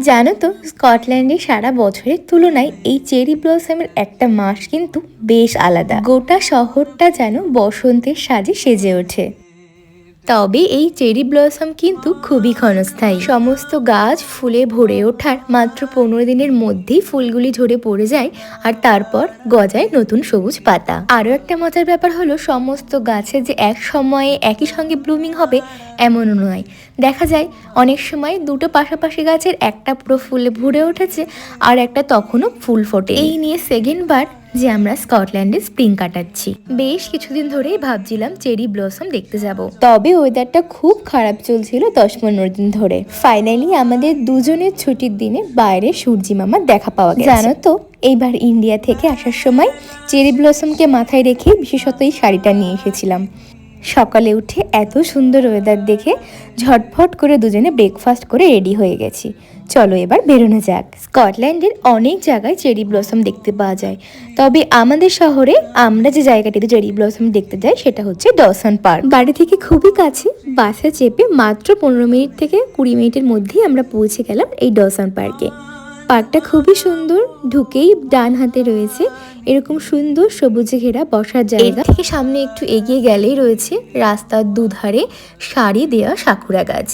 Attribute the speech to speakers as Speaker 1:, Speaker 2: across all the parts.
Speaker 1: জানো তো, স্কটল্যান্ডে সারা বছরের তুলনায় এই চেরি ব্লসমের একটা মাস কিন্তু বেশ আলাদা। গোটা শহরটা যেন বসন্তের সাজে সেজে ওঠে। তবে এই চেরি ব্লসম কিন্তু খুবই ক্ষণস্থায়ী। সমস্ত গাছ ফুলে ভরে ওঠার মাত্র পনেরো দিনের মধ্যেই ফুলগুলি ঝরে পড়ে যায় আর তারপর গজায় নতুন সবুজ পাতা। আরও একটা মজার ব্যাপার হলো, সমস্ত গাছে যে এক সময়ে একই সঙ্গে ব্লুমিং হবে, এমনও নয়। দেখা যায়, অনেক সময় দুটো পাশাপাশি গাছের একটা পুরো ফুলে ভরে উঠেছে আর একটা তখনও ফুল ফোটে। এই নিয়ে সেকেন্ড বার যে আমরা স্কটল্যান্ডে স্প্রিং কাটাচ্ছি। বেশ কিছুদিন ধরেই ভাবছিলাম চেরি ব্লসম দেখতে যাব। তবে ওয়েদারটা খুব খারাপ চলছিল দশ পনেরো দিন ধরে। ফাইনালি আমাদের দুজনের ছুটির দিনে বাইরে সূর্যি মামার দেখা পাওয়া গেছে। জানো তো, এইবার ইন্ডিয়া থেকে আসার সময় চেরি ব্লসমকে মাথায় রেখে বিশেষত এই শাড়িটা নিয়ে এসেছিলাম। সকালে উঠে এত সুন্দর ওয়েদার দেখে ঝটফট করে দুজনে ব্রেকফাস্ট করে রেডি হয়ে গেছি। চলো এবার বেরোনো যাক। স্কটল্যান্ডের অনেক জায়গায় চেরি ব্লসম দেখতে পাওয়া যায়। তবে আমাদের শহরে আমরা যে জায়গাটিতে চেরি ব্লসম দেখতে যাই, সেটা হচ্ছে ডসন পার্ক। বাড়ি থেকে খুবই কাছে, বাসে চেপে মাত্র পনেরো মিনিট থেকে কুড়ি মিনিটের মধ্যেই আমরা পৌঁছে গেলাম এই ডসন পার্কে। পার্কটা খুবই সুন্দর, ঢুকেই ডান হাতে রয়েছে এরকম সুন্দর সবুজে ঘেরা বসার জায়গা। থেকে সামনে একটু এগিয়ে গেলেই রয়েছে রাস্তার দুধারে সারি দেওয়া সাকুরা গাছ।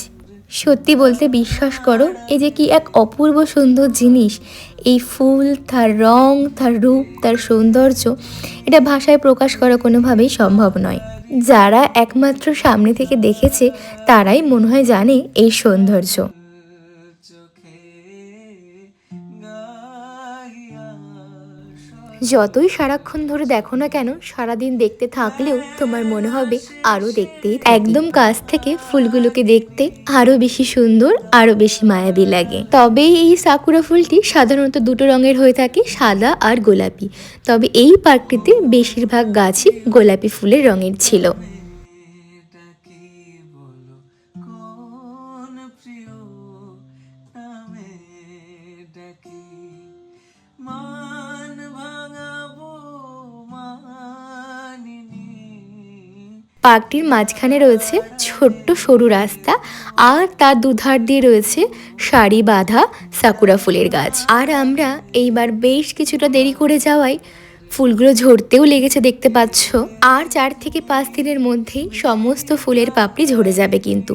Speaker 1: সত্যি বলতে বিশ্বাস করো, এ যে কি এক অপূর্ব সুন্দর জিনিস। এই ফুল, তার রং, তার রূপ, তার সৌন্দর্য, এটা ভাষায় প্রকাশ করা কোনোভাবেই সম্ভব নয়। যারা একমাত্র সামনে থেকে দেখেছে, তারাই মনে হয় জানে এই সৌন্দর্য। যতই সারাক্ষণ ধরে দেখো না কেন, সারাদিন দেখতে থাকলেও তোমার মনে হবে আরও দেখতেই থাকি। একদম কাছ থেকে ফুলগুলোকে দেখতে আরও বেশি সুন্দর, আরও বেশি মায়াবী লাগে। তবে এই সাকুরা ফুলটি সাধারণত দুটো রঙের হয়ে থাকে, সাদা আর গোলাপি। তবে এই পার্কটিতে বেশিরভাগ গাছই গোলাপি ফুলের রঙের ছিল।
Speaker 2: মান
Speaker 1: পার্কটির মাঝখানে রয়েছে ছোট্ট সরু রাস্তা আর তার দুধার দিয়ে রয়েছে সারি বাঁধা সাকুরা ফুলের গাছ। আর আমরা এইবার বেশ কিছুটা দেরি করে যাওয়ায় ফুলগুলো ঝরতেও লেগেছে দেখতে পাচ্ছ। আর চার থেকে পাঁচ দিনের মধ্যেই সমস্ত ফুলের পাপড়ি ঝরে যাবে কিন্তু।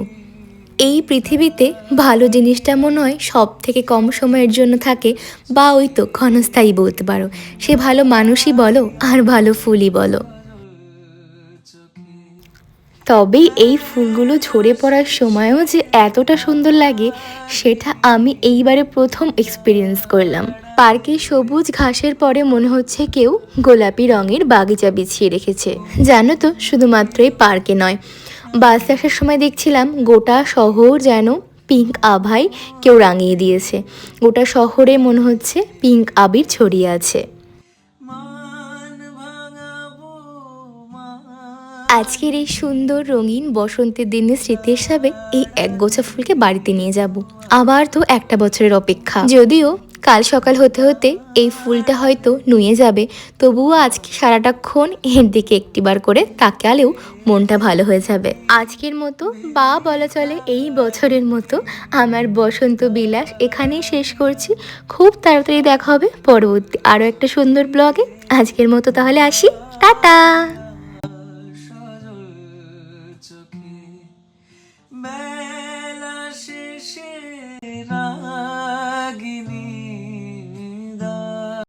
Speaker 1: এই পৃথিবীতে ভালো জিনিসটা মনে হয় সব থেকে কম সময়ের জন্য থাকে বা ওই তো ক্ষণস্থায়ী বলতে পারো। সে ভালো মানুষই বলো আর ভালো ফুলই বলো। তবে এই ফুলগুলো ঝরে পড়ার সময়ও যে এতটা সুন্দর লাগে, সেটা আমি এইবারে প্রথম এক্সপিরিয়েন্স করলাম। পার্কে সবুজ ঘাসের পরে মনে হচ্ছে কেউ গোলাপি রঙের বাগিচা বিছিয়ে রেখেছে। জানো তো, শুধুমাত্র এই পার্কে নয়। বাসে আসার সময় দেখছিলাম গোটা শহর যেন পিঙ্ক আভায় কেউ রাঙিয়ে দিয়েছে। গোটা শহরে মনে হচ্ছে পিঙ্ক আবির ছড়িয়ে আছে। আজকের এই সুন্দর রঙিন বসন্তের দিনের স্মৃতি হিসাবে এই এক গোছা ফুলকে বাড়িতে নিয়ে যাব। আবার তো একটা বছরের অপেক্ষা। যদিও কাল সকাল হতে হতে এই ফুলটা হয়তো নুয়ে যাবে, তবুও আজকে সারাটাক্ষণ এর দিকে একটিবার করে তাকালেও মনটা ভালো হয়ে যাবে। আজকের মতো বা বলা চলে এই বছরের মতো আমার বসন্ত বিলাস এখানেই শেষ করছি। খুব তাড়াতাড়ি দেখা হবে পরবর্তী আরও একটা সুন্দর ব্লগে। আজকের মতো তাহলে আসি। টাটা!